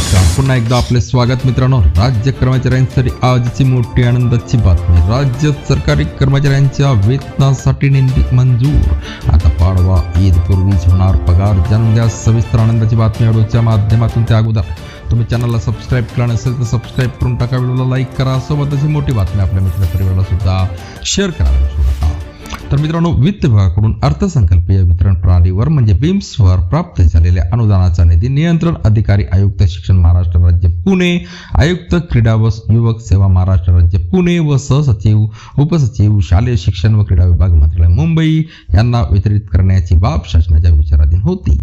नमस्कार. पुन्हा एकदा आपले स्वागत मित्रांनो. राज्य कर्मचाऱ्यांसाठी आजची मोठी आनंदाची बातमी. राज्य सरकारी कर्मचाऱ्यांच्या वेतनासाठी नेमकी मंजूर. आता पाडवा ईद पूर्वीच होणार पगार. जाणून घ्या सविस्तर आनंदाची बातमी व्हिडिओच्या माध्यमातून त्या अगोदर. तुम्ही चॅनलला सबस्क्राईब केला नसेल तर सबस्क्राईब करून टाका. व्हिडिओला लाईक करा. सोबतच ही मोठी बातमी आपल्या मित्रपरिवाराला सुद्धा शेअर करा. तर मित्रांनो वित्त विभागाकडून अर्थसंकल्पीय वितरण प्रणालीवर म्हणजे बिम्सवर प्राप्त झालेल्या अनुदानाचा निधी नियंत्रण अधिकारी आयुक्त शिक्षण महाराष्ट्र राज्य पुणे आयुक्त क्रीडा व युवक सेवा महाराष्ट्र राज्य पुणे व सहसचिव उपसचिव शालेय शिक्षण व क्रीडा विभाग मंत्रालय मुंबई यांना वितरित करण्याची बाब शासनाच्या विचाराधीन होती.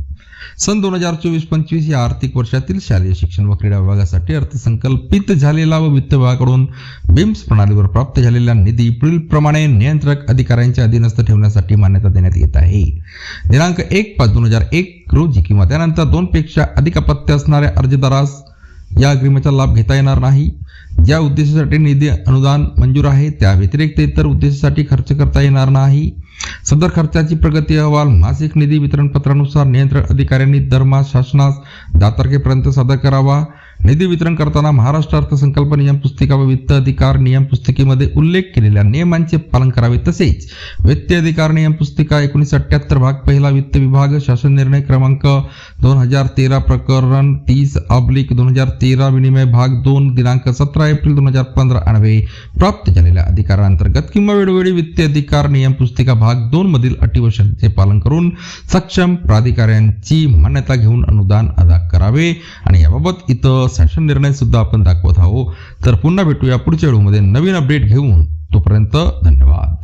सन दोन हजार चोवीस पंचवीस या आर्थिक वर्षातील शालेय शिक्षण व क्रीडा विभागासाठी अर्थसंकल्पित झालेला व वित्त विभागाकडून बिम्स प्रणालीवर प्राप्त झालेला निधी पुढीलप्रमाणे नियंत्रक अधिकाऱ्यांच्या अधीनस्थ ठेवण्यासाठी मान्यता देण्यात येत आहे. दिनांक एक पाच दोन हजार एक रोजी किंवा त्यानंतर दोन पेक्षा अधिक अपत्य असणाऱ्या अर्जदारास या अग्रिमेचा लाभ घेता येणार नाही. ज्या उद्देशासाठी निधी अनुदान मंजूर आहे त्या व्यतिरिक्त इतर उद्देशासाठी खर्च करता येणार नाही. सदर खर्चाची प्रगती अहवाल मासिक निधी वितरण पत्रानुसार नियंत्रण अधिकाऱ्यांनी दरमहा शासनास दहा तारखेपर्यंत सादर करावा. निधी वितरण करताना महाराष्ट्र अर्थसंकल्प नियम पुस्तिका व वित्त अधिकार नियम पुस्तिकेमध्ये उल्लेख केलेल्या नियमांचे पालन करावे तसेच वित्त अधिकार नियम पुस्तिका एकोणीसशे अठ्ठ्याहत्तर भाग पहिला वित्त विभाग शासन निर्णय क्रमांक दोन हजार तेरा प्रकरण तीस अब्लिक दोन हजार तेरा विनिमय भाग दोन दिनांक सतरा एप्रिल दोन हजार पंधरा आणवे प्राप्त झालेल्या अधिकारांतर्गत किंवा वेळोवेळी वित्त अधिकार नियम पुस्तिका भाग दोन मधील अटी व शर्तीचे पालन करून सक्षम प्राधिकाऱ्यांची मान्यता घेऊन अनुदान अदा करावे आणि याबाबत इथं शासन निर्णय सुद्धा आपण दाखवत आहोत. तर पुन्हा भेटूया पुढच्या व्हिडिओमध्ये. नवीन अपडेट घेऊन तोपर्यंत धन्यवाद.